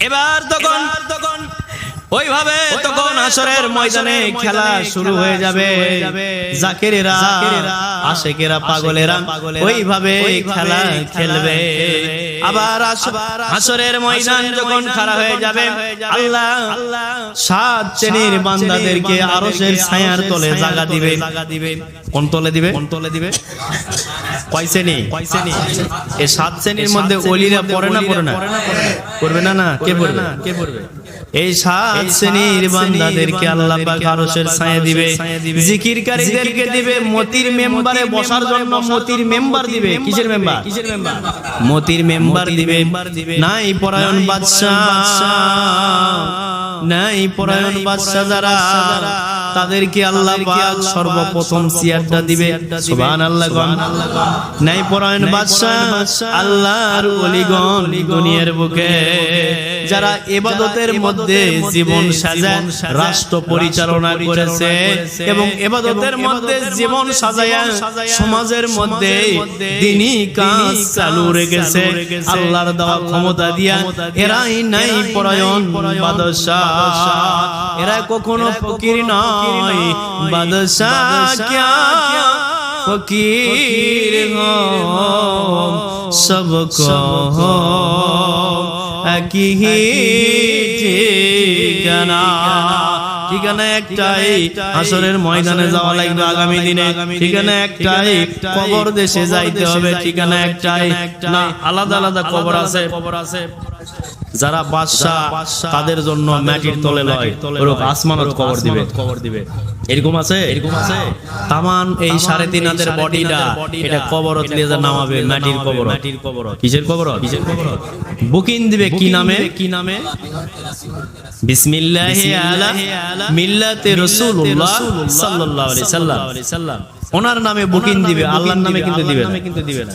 এবার তখন তখন ওইভাবে তখন আসরের ময়দানে খেলা শুরু হয়ে যাবে। জাকেরেরা আশেকেরা পাগলেরা ওইভাবে খেলা খেলবে। আবার আসরের ময়দান যখন খাড়া হয়ে যাবে আল্লাহ সাত শ্রেণির বান্দাদেরকে আরশের ছায়ার তলে জায়গা দিবে। কোন তলে দিবে? কোন তলে দিবে? কয় শ্রেণি? কয় শ্রেণি? এই সাত শ্রেণির মধ্যে অলিরা পড়ে না পড়ে না? পড়বে না না? কে পড়বে? কে পড়বে? এই সাত শ্রেণির বান্দাদেরকে আল্লাহ পাক আরশের ছায়া দিবে। জিকিরকারীদেরকে দিবে মতির মেম্বারে বসার জন্য মতির মেম্বার দিবে। কিসের মেম্বার? কিসের মেম্বার? মতির মেম্বার দিবে। নাই পরায়ণ বাদশাহ। নাই পরায়ণ বাদশাহ যারা। তাদেরকে আল্লাহ পাক সর্বপ্রথম সিয়ারটা দিবে। সুবহানাল্লাহ গণ। নাই পরায়ণ বাদশাহ আল্লাহর ওলিগণ দুনিয়ার বুকে। যারা এবাদতের মধ্যে জীবন সাজায় রাষ্ট্র পরিচালনা করেছে এবং এবাদতের মধ্যে জীবন সাজায়া সমাজের মধ্যে দিনই কাজ চালু রেখেছে। আল্লাহর দেওয়া ক্ষমতা দিয়া এরাই নাই পরায়ণ বাদশাহ। এরা কখনো ফকির নয় হয় বাদশাহ ক্যা, ফকির সব একই ঠিকানা। ঠিকানা একটাই আসরের ময়দানে যাওয়া লাগবে আগামী দিনে। ঠিকানা একটাই, কবর দেশে যাইতে হবে। ঠিকানা একটাই, না, আলাদা আলাদা কবর আছে কবর আছে। যারা বাদশাহ তাদের জন্য মাটির তলে লয়। ওরকম আসমানত কবর দিবে। কবর দিবে। এরকম আছে? এরকম আছে। তামান এই সাড়ে তিন হাতের বডিটা এটা কবরত নিয়ে যা নামাবে মাটির কবর মাটির কবর কিসের কবর কিসের কবর বুকিং দিবে কি নামে? কি নামে? বিসমিল্লাহি আলা মিল্লাতে রাসূলুল্লাহ সাল্লাল্লাহু আলাইহি সাল্লাম। ওনার নামে বুকিং দিবে আল্লাহর নামে কিন্তু দিবে না। কিন্তু দিবে না।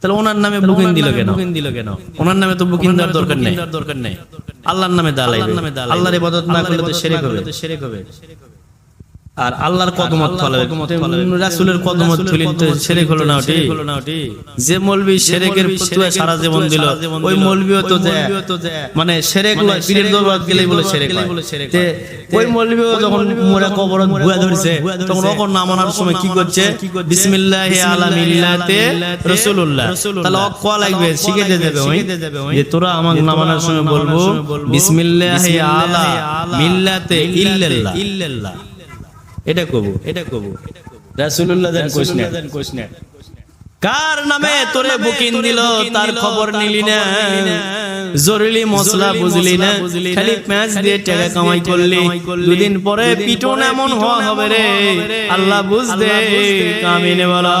তাহলে ওনার নামে বুকিং দিল কেন? দিল কেন? ওনার নামে তো বুকিং দেওয়ার দরকার নেই। দরকার নেই। আল্লাহর নামে দালাই আল্লাহর ইবাদত না করলে তো শিরক হবে। শিরক হবে। আর আল্লাহর কদমত ফলাবে রাসূলের কদমত ফলিল তো শিরক হলো না ওটি। যে মৌলবি শিরকের ফতোয়া সারা জীবন দিল ওই মৌলবিও তো দেয়। মানে শিরক লয় পীরের দরবার গেলেই বলে শিরক তে ওই মৌলবিও যখন মোরে কবরত ভুয়া ধরছে তখন ওকর না মানার সময় কি করছে? বিসমিল্লাহি আলা মিল্লাতে রাসূলুল্লাহ। তাহলে কোয়া লাগবে শিখে দেবে ওই। যে তোরা আমাকে না মানার সময় বলব বিসমিল্লাহি আলা মিল্লাতে। ইল্লাল্লাহ এটা কব এটা কব। রাসূলুল্লাহ জান কোশনে জান কার নামে তোরে বুকিং দিল? তার খবর নিলি না। জরুরি মশলা বুঝলি না। খালি প্যাঁচ দিয়ে টাকা কামাই করলি। দুদিন পরে পিটন এমন হওয়া হবে রে। আল্লাহ বুঝতে কামিনে বলা।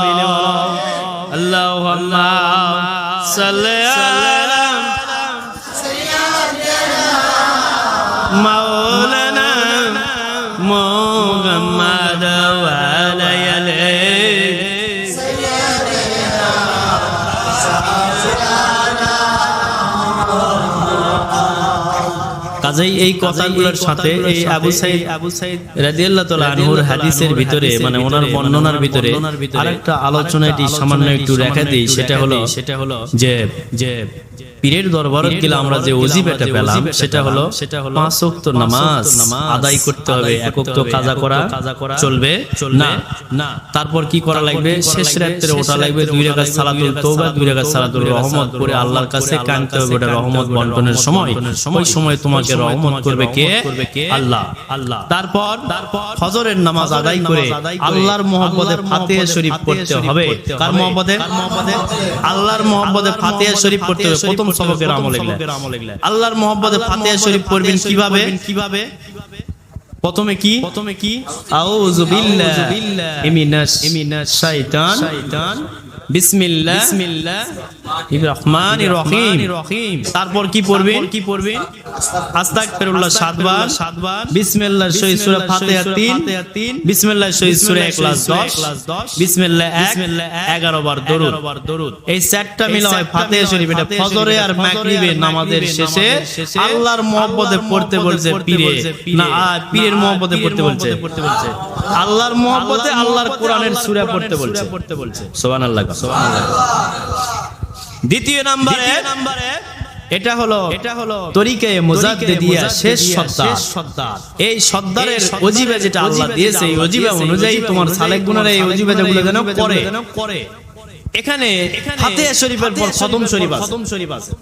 আল্লাহ সাল্লাম মাও কাজেই এই কথাগুলোর সাথে এই আবু সাইদ আবু সাইদ রাদিয়াল্লাহু তাআলা আনহুর হাদিসের ভিতরে মানে ওনার বর্ণনার ভিতরে আরেকটা আলোচনা এটি সামান্য একটু রেখে দেই সেটা হলো সেটা হলো যে যে পীরের দরবারত গেলে আমরা যে ওজিবাটা পেলাম সেটা হলো সেটা হলো পাঁচ ওয়াক্ত নামাজ আদায় করতে হবে একক তো কাজা করা করা চলবে? না। না। তারপর কি করা লাগবে? শেষ রাত্রে ওঠা লাগবে দুই রাকাত সালাতুল তওবা দুই রাকাত সালাতুল রহমত পড়ে আল্লাহর কাছে কাঁদতে হবে ওটা রহমত বন্টনের সময়। ওই সময়। তোমাকে রহমত করবে কে? আল্লাহ। আল্লাহ। তারপর তারপর ফজরের নামাজ আদায় করে আল্লাহর মহব্বতে ফাতিহা শরীফ পড়তে হবে। কার মহব্বতে? আল্লাহর মহব্বতে? ফাতিহা শরীফ পড়তে হবে প্রথম সবকের আমল এগুলা। আল্লাহর মোহাম্মদে ফাতিহা শরীফ পড়বেন কীভাবে? কীভাবে? প্রথমে কি? প্রথমে কি? আউযু বিল্লাহি। মিনাশ শাইতান। শাইতান। বিসমিল্লাহ। বিসমিল্লাহ। রহমানির রহিম। তারপর কি পড়বেন? কি পড়বেন? আস্তাগফিরুল্লাহ সাতবার। সাতবার। বিসমিল্লাহ সূরা ফাতিহা 3 বিসমিল্লাহ সূরা ইখলাস 10 বিসমিল্লাহ 1 11 বার দরুদ। এই চারটা মিলে হয় ফাতিহা শরীফ এটা ফজরে আর মাগরিবে নামাজের শেষে আল্লাহর মহব্বতে পড়তে বলছে পীরে না আর পীরের মহব্বতে পড়তে বলছে। পড়তে বলছে। আল্লাহর মহব্বতে আল্লাহর কোরআনের সূরা পড়তে বলছে। পড়তে বলছে। সুবহানাল্লাহ সুবহানাল্লাহ। দ্বিতীয় নম্বরে নম্বরে এটা হলো এটা হলো তরিকে মুজাদ্দিদিয়া শেষ সত্তার। এই সত্তারের অজিবে যেটা আল্লাহ দিয়েছে এই অজিবে অনুযায়ী তোমার সালেক গুনার এই অজিবে যেগুলো যেন করে। এখানে ফাতিহা শরীফের পর খতম শরীফ আছে।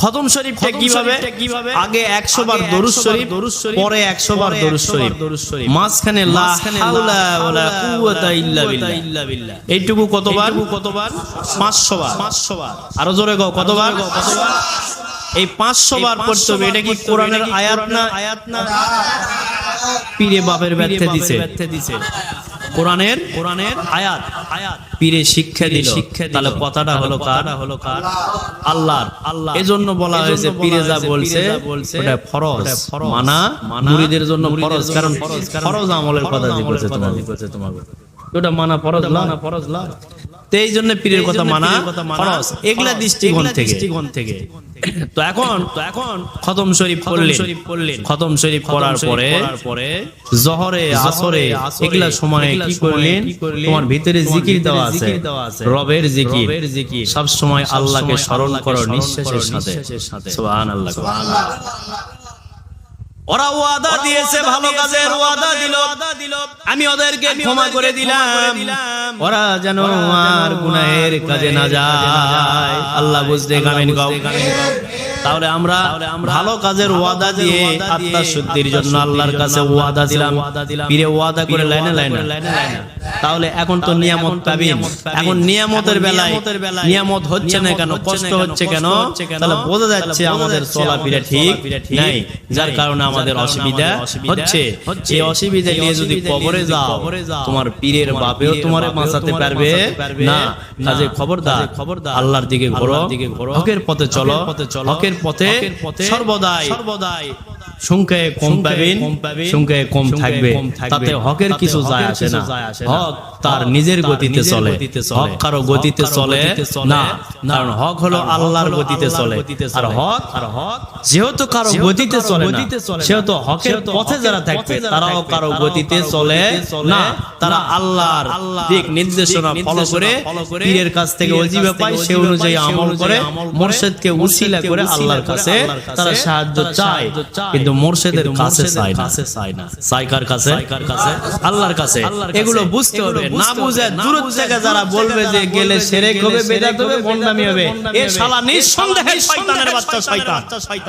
খতম শরীফ শরীফটা কীভাবে? আগে 100 বার দরুদ শরীফ পরে 100 বার দরুদ শরীফ। মাঝখানে লা হাওলা ওয়ালা কুওয়াতা ইল্লা বিল্লাহ। এইটুকু কতবার? কতবার? 500 বার। 500 বার। আরও জোরে গাও কতবার? কতবার? এই 500 বার পড়তে হবে। এটা কি কোরআনের আয়াত না? আয়াত না? পীরে বাপের ব্যর্থে দিছে। কোরআনের কোরআনের আয়াত। আয়াত। পীরে শিক্ষা দিল। শিক্ষা তাহলে কথাটা হলো কার? হলো কার? আল্লাহর। আল্লাহ জন্য বলা হয়েছে পীরে যা বলছে ওটা ফরজ। মানা মুরিদের জন্য ফরজ। কারণ ফরজ। আমলের কথা বলছে তোমাকে ওটা মানা ফরজ না? ফরজ না? তো এই জন্য পীরের কথা মানা এগুলা দৃষ্টিকোণ থেকে। দৃষ্টিকোণ থেকে। তো এখন তো এখন খতম শরীফ পড়লেন। শরীফ পড়লেন। খতম শরীফ পড়ার পরে পরে জহরে আসরে এগুলা সময় কি করলেন? তোমার ভিতরে জিকির দেওয়া আছে। রবের জিকির। সব সময় আল্লাহকে স্মরণ করো নিঃশ্বাসের সাথে। সুবহানাল্লাহ। সুবহানাল্লাহ। ওরা ওয়াদা দিয়েছে ভালো কাজের ওয়াদা দিল। আমি ওদেরকে ক্ষমা করে দিলাম। ওরা যেন আর গুনাহের কাজে না যায়। আল্লাহ বুঝতে গামিন গাও। তাহলে আমরা ভালো কাজের ওয়াদা দিয়ে আত্মা শুদ্ধির জন্য আল্লাহর কাছে ওয়াদা দিলাম। পীরে ওয়াদা করে লাইনে লাইনে। তাহলে এখন তো নিয়ামত পাবেন এখন নিয়ামতের বেলায় নিয়ামত হচ্ছে না কেন? কষ্ট হচ্ছে কেন? তাহলে বোঝা যাচ্ছে আমাদের চলাফেরা ঠিক নাই। যার কারণে আমাদের অসুবিধা হচ্ছে। এই অসুবিধা নিয়ে যদি কবরে যাও তোমার পীরের বাপেও তোমারে বাঁচাতে পারবে। না কাজে খবরদার। খবরদার। আল্লাহর দিকে ঘোরো। হকের পথে চলো। হকের পথে সর্বদাই সর্বদাই সংখ্যায় কম পাবেন সংখ্যায় কম থাকবে। তাতে হকের কিছু যায় আসে না। হক তার নিজের গতিতে চলে। হক কারও গতিতে চলে না কারণ হক হলো আল্লাহর গতিতে চলে। আর হক আর হক যেহেতু কারও গতিতে চলে না সেহেতু হকের পথে যারা থাকবে তারাও কারও গতিতে চলে। না তারা আল্লাহর দিক নির্দেশনা ফলো করে পীরের কাছ থেকে অজিবে পায় সে অনুযায়ী আমল করে মোর্শেদকে উসিলা করে আল্লাহর কাছে তারা সাহায্য চায়। কিন্তু মোর্শেদের কাছে চায় না। চায় কার কাছে? আল্লাহর কাছে? এগুলো বুঝতে হবে। না বুঝে দূর থেকে যারা বলবে যে গেলে সেরেক হবে বেদাত হবে বন্ডামি হবে। এ শালা নিঃসন্দেহে শয়তানের বাচ্চা শয়তান।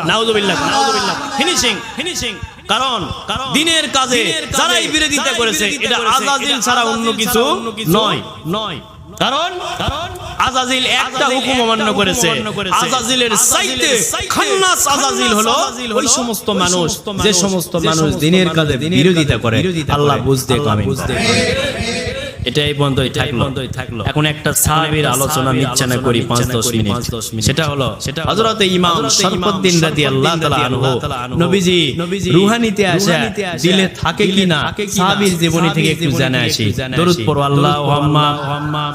নাউযুবিল্লাহ নাউযুবিল্লাহ ফিনিশিং ফিনিশিং। কারণ দিনের কাজে যারাই বিরোধিতা করেছে এটা আজাজিল ছাড়া অন্য কিছু নয়। নয়। কারণ কারণ আজাজিল একটা হুকুম অমান্য করেছে। আজাজিলের সাইতে খান্নাস আজাজিল হলো ওই সমস্ত মানুষ। যে সমস্ত মানুষ দিনের কাজে বিরোধিতা করে। আল্লাহ বুঝতে কামে বুঝতে এটাই বন্ধই থাকল। থাকল। এখন একটা সাহাবীর আলোচনা নিচ্ছানা করি পাঁচ দশ মিনিট। সেটা হলো সেটা হযরত ইমাম শরফুদ্দিন রাদিয়াল্লাহু তাআলা আনহু। নবীজি রুহানিতে আসা দিলে থাকে কিনা? সাহাবীর জীবনী থেকে একটু জানা আসি। দরুদ পড়ো আল্লাহুম্মা